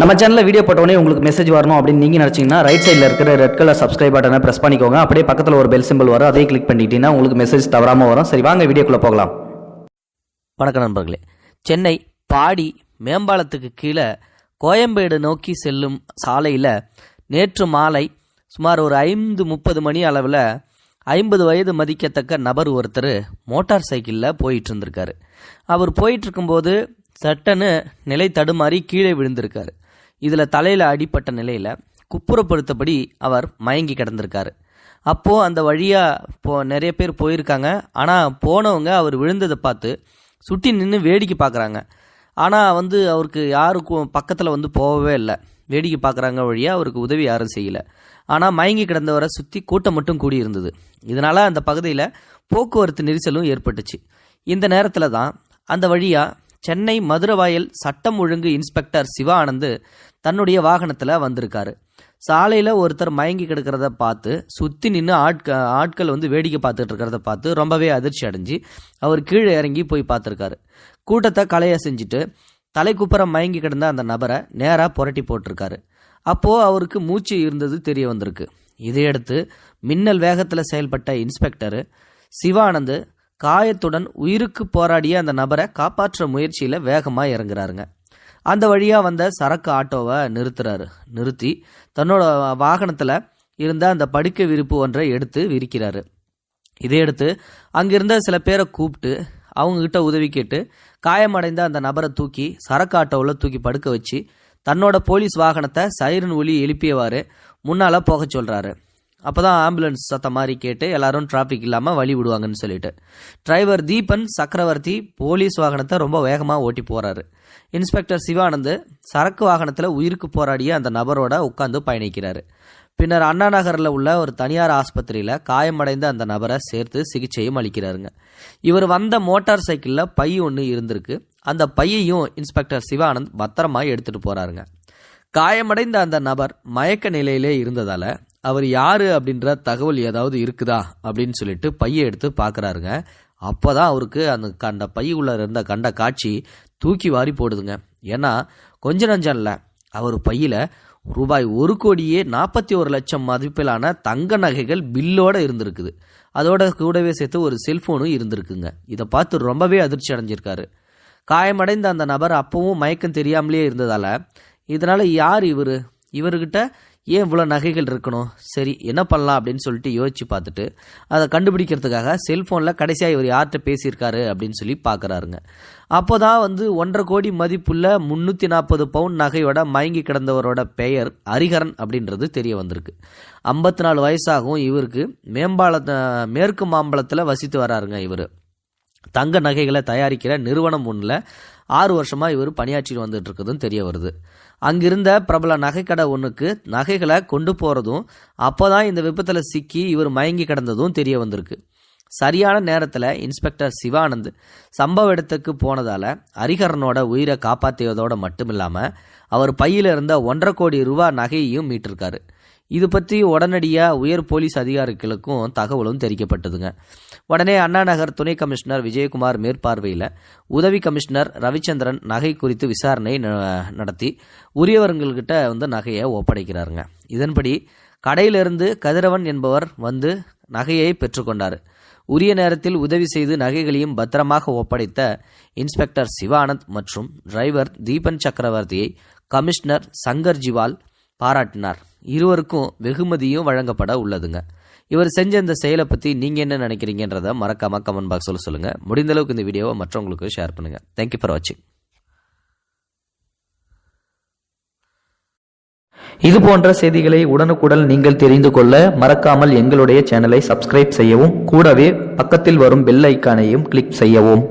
நம்ம சேனலில் வீடியோ போட்டோடனே உங்களுக்கு மெசேஜ் வரணும் அப்படின்னு நீங்கள் நினச்சிங்கன்னா ரைட் சைடில் இருக்கிற ரெட் கலர் சப்ஸ்கிரைப் பட்டனை ப்ரெஸ் பண்ணிக்கோங்க. அப்படியே பக்கத்தில் ஒரு பெல் சிம்பிள் வரும். அதே கிளிக் பண்ணிட்டீங்கன்னா உங்களுக்கு மெசேஜ் தவறாமல் வரும். சரி வாங்க வீடியோக்குள்ளே போகலாம். வணக்கம் நண்பர்களே. சென்னை பாடி மேம்பாலத்துக்கு கீழே கோயம்பேடு நோக்கி செல்லும் சாலையில் நேற்று மாலை சுமார் ஒரு ஐந்து முப்பது மணி அளவில் ஐம்பது வயது மதிக்கத்தக்க நபர் ஒருத்தர் மோட்டார் சைக்கிளில் போயிட்டு இருந்திருக்காரு. அவர் போயிட்டு இருக்கும்போது சட்டன்னு நிலை தடுமாறி கீழே விழுந்திருக்காரு. இதில் தலையில் அடிப்பட்ட நிலையில் குப்புறப்படுத்தபடி அவர் மயங்கி கிடந்திருக்காரு. அப்போது அந்த வழியாக போ நிறைய பேர் போயிருக்காங்க. ஆனால் போனவங்க அவர் விழுந்ததை பார்த்து சுட்டி நின்று வேடிக்கை பார்க்குறாங்க ஆனால் வந்து அவருக்கு யாருக்கும் பக்கத்தில் வந்து போகவே இல்லை. வேடிக்கை பார்க்குறாங்க வழியாக அவருக்கு உதவி யாரும் செய்யலை. ஆனால் மயங்கி கிடந்தவரை சுற்றி கூட்டம் மட்டும் கூடி இருந்தது இதனால் அந்த பகுதியில் போக்குவரத்து நெரிசலும் ஏற்பட்டுச்சு. இந்த நேரத்தில் தான் அந்த வழியாக சென்னை மதுரவாயல் சட்டம் ஒழுங்கு இன்ஸ்பெக்டர் சிவானந்து தன்னுடைய வாகனத்தில் வந்திருக்காரு. சாலையில் ஒருத்தர் மயங்கி கிடக்கிறத பார்த்து சுற்றி நின்று ஆட்க ஆட்கள் வந்து வேடிக்கை பார்த்துட்டு இருக்கிறத பார்த்து ரொம்பவே அதிர்ச்சி அடைஞ்சு அவர் கீழே இறங்கி போய் பார்த்துருக்காரு. கூட்டத்தை கலைய செஞ்சுட்டு தலைக்குப்புறம் மயங்கி கிடந்த அந்த நபரை நேராக புரட்டி போட்டிருக்காரு. அப்போது அவருக்கு மூச்சு இருந்தது தெரிய வந்திருக்கு. இதையடுத்து மின்னல் வேகத்தில் செயல்பட்ட இன்ஸ்பெக்டரு சிவானந்து காயத்துடன் உயிருக்கு போராடிய அந்த நபரை காப்பாற்ற முயற்சியில் வேகமாக இறங்குறாருங்க. அந்த வழியாக வந்த சரக்கு ஆட்டோவை நிறுத்துறாரு. நிறுத்தி தன்னோட வாகனத்தில் இருந்த அந்த படுக்கை விரிப்பு ஒன்றை எடுத்து விரிக்கிறாரு. இதையடுத்து அங்கிருந்த சில பேரை கூப்பிட்டு அவங்கக்கிட்ட உதவி கேட்டு காயமடைந்த அந்த நபரை தூக்கி சரக்கு ஆட்டோவில் தூக்கி படுக்க வச்சு தன்னோட போலீஸ் வாகனத்தை சைரன் ஒலி எழுப்பியவாறு முன்னால் போக சொல்கிறாரு அப்போ தான் ஆம்புலன்ஸ் சத்தம் மாதிரி கேட்டு எல்லாரும் டிராஃபிக் இல்லாமல் வழி விடுவாங்கன்னு சொல்லிட்டு. டிரைவர் தீபன் சக்கரவர்த்தி போலீஸ் வாகனத்தை ரொம்ப வேகமாக ஓட்டி போகிறாரு இன்ஸ்பெக்டர் சிவானந்த் சரக்கு வாகனத்தில் உயிருக்கு போராடிய அந்த நபரோட உட்காந்து பயணிக்கிறாரு. பின்னர் அண்ணா நகரில் உள்ள ஒரு தனியார் ஆஸ்பத்திரியில் காயமடைந்த அந்த நபரை சேர்த்து சிகிச்சையும் அளிக்கிறாருங்க. இவர் வந்த மோட்டார் சைக்கிளில் பை ஒன்று இருந்திருக்கு. அந்த பையையும் இன்ஸ்பெக்டர் சிவானந்த் பத்திரமா எடுத்துகிட்டு போகிறாருங்க காயமடைந்த அந்த நபர் மயக்க நிலையிலே இருந்ததால் அவர் யாரு அப்படின்ற தகவல் ஏதாவது இருக்குதா அப்படின்னு சொல்லிட்டு பையை எடுத்து பார்க்குறாருங்க. அப்போ தான் அவருக்கு அந்த கண்ட பையுள்ள இருந்த கண்ட காட்சி தூக்கி வாரி போடுதுங்க. ஏன்னா கொஞ்ச நஞ்சம் இல்லை. அவர் பையில் ரூபாய் ஒரு கோடியே நாற்பத்தி ஒரு லட்சம் மதிப்பிலான தங்க நகைகள் பில்லோட இருந்திருக்குது. அதோட கூடவே சேர்த்து ஒரு செல்போனும் இருந்திருக்குங்க. இதை பார்த்து ரொம்பவே அதிர்ச்சி அடைஞ்சிருக்காரு. காயமடைந்த அந்த நபர் அப்பவும் மயக்கம் தெரியாமலே இருந்ததால இதனால யார் இவர்? இவர்கிட்ட ஏன் இவ்வளோ நகைகள் இருக்கணும்? சரி என்ன பண்ணலாம் அப்படின்னு சொல்லிட்டு யோசிச்சு பார்த்துட்டு அதை கண்டுபிடிக்கிறதுக்காக செல்ஃபோனில் கடைசியாக இவர் யார்கிட்ட பேசியிருக்காரு அப்படின்னு சொல்லி பார்க்குறாருங்க. அப்போ தான் வந்து ஒன்றரை கோடி மதிப்புள்ள முந்நூற்றி நாற்பது பவுன் நகையோட மயங்கி கிடந்தவரோட பெயர் ஹரிஹரன் அப்படின்றது தெரிய வந்திருக்கு. ஐம்பத்தி நாலு வயசாகவும் இவருக்கு மேம்பாலத்தை மேற்கு மாம்பலத்தில் வசித்து வராருங்க இவர். தங்க நகைகளை தயாரிக்கிற நிறுவனம் ஒன்றில் ஆறு வருஷமாக இவர் பணியாற்றிட்டு வந்துட்டு இருக்குதுன்னு தெரிய வருது. அங்கிருந்த பிரபல நகைக்கடை ஒன்றுக்கு நகைகளை கொண்டு போகிறதும் அப்போ தான் இந்த விபத்தில் சிக்கி இவர் மயங்கி கிடந்ததும் தெரிய வந்திருக்கு. சரியான நேரத்தில் இன்ஸ்பெக்டர் சிவானந்த் சம்பவ இடத்துக்கு போனதால் ஹரிஹரனோட உயிரை காப்பாற்றியதோடு மட்டும் இல்லாமல் அவர் பையில் இருந்த ஒன்றரை கோடி ரூபா நகையையும் மீட்டிருக்காரு. இது பற்றி உடனடியாக உயர் போலீஸ் அதிகாரிகளுக்கும் தகவலும் தெரிவிக்கப்பட்டதுங்க. உடனே அண்ணா நகர் துணை கமிஷனர் விஜயகுமார் மேற்பார்வையில் உதவி கமிஷனர் ரவிச்சந்திரன் நகை குறித்து விசாரணை நடத்தி உரியவர்கள்கிட்ட வந்து நகையை ஒப்படைக்கிறாருங்க. இதன்படி கடையிலிருந்து கதிரவன் என்பவர் வந்து நகையை பெற்றுக்கொண்டார். உரிய நேரத்தில் உதவி செய்து நகைகளையும் பத்திரமாக ஒப்படைத்த இன்ஸ்பெக்டர் சிவானந்த் மற்றும் டிரைவர் தீபன் சக்கரவர்த்தியை கமிஷனர் சங்கர் ஜிவால் பாராட்டினார். இருவருக்கும் வெகுமதியும் வழங்கப்பட உள்ளதுங்க. இவர் செஞ்ச இந்த செயலை பற்றி நீங்கள் என்ன நினைக்கிறீங்கன்றத மறக்காம கமெண்ட் பாக்ஸில் சொல்லுங்கள் முடிந்த அளவுக்கு இந்த வீடியோவை மற்றவங்களுக்கு ஷேர் பண்ணுங்கள் தேங்க்யூ ஃபார் வாட்சிங் இது போன்ற செய்திகளை உடனுக்குடன் நீங்கள் தெரிந்து கொள்ள மறக்காமல் எங்களுடைய சேனலை சப்ஸ்கிரைப் செய்யவும் கூடவே பக்கத்தில் வரும் பெல் ஐக்கானையும் கிளிக் செய்யவும்.